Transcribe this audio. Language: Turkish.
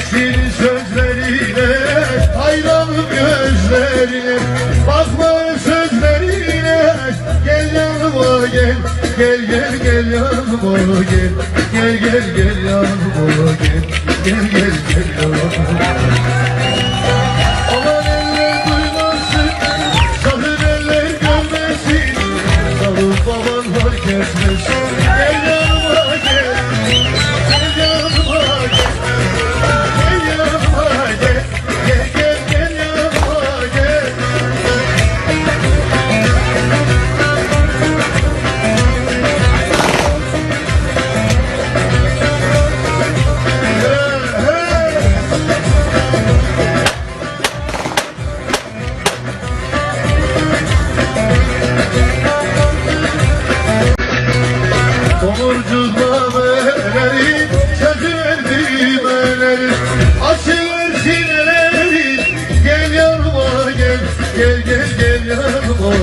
Senin sözlerine hayranım gözlerine Bakma sözlerine. Gel yanıma gel Gel gel gel yanıma gel. Gel gel gel yanıma gel. Gel gel gel yanıma Aman eller duymasın Sakın eller görmesin. Salın babanlar kesmesin Tomurcukla verelim, sözü verdim önerim Açıver sinelerin, gel yanıma gel, gel gel gel yanıma